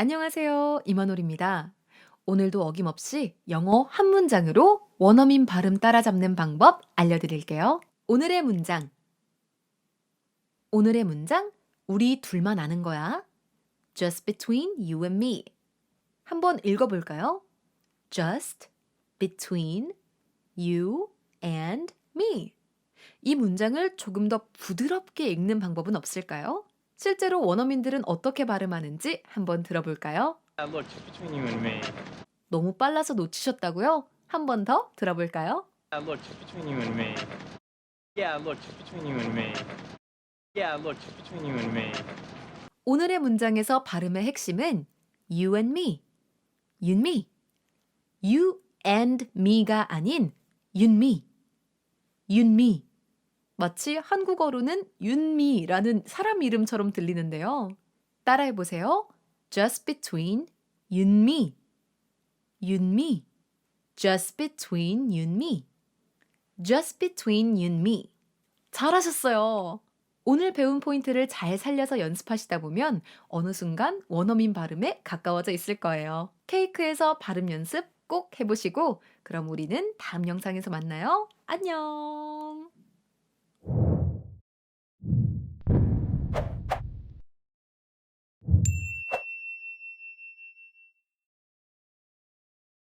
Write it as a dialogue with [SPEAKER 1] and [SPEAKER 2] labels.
[SPEAKER 1] 안녕하세요. 이만홀입니다. 오늘도 어김없이 영어 한 문장으로 원어민 발음 따라잡는 방법 알려드릴게요. 오늘의 문장. 오늘의 문장, 우리 둘만 아는 거야. Just between you and me. 한번 읽어볼까요? Just between you and me. 이 문장을 조금 더 부드럽게 읽는 방법은 없을까요? 실제로 원어민들은 어떻게 발음하는지 한번 들어볼까요? 너무 빨라서 놓치셨다고요? 한 번 더 들어볼까요? 오늘의 문장에서 발음의 핵심은 you and me, 윤미. you and me가 아닌 윤미, 윤미. 마치 한국어로는 윤미라는 사람 이름처럼 들리는데요. 따라해 보세요. Just between 윤미, 윤미. Just between 윤미. Just between 윤미. 잘하셨어요. 오늘 배운 포인트를 잘 살려서 연습하시다 보면 어느 순간 원어민 발음에 가까워져 있을 거예요. 케이크에서 발음 연습 꼭 해보시고 그럼 우리는 다음 영상에서 만나요. 안녕.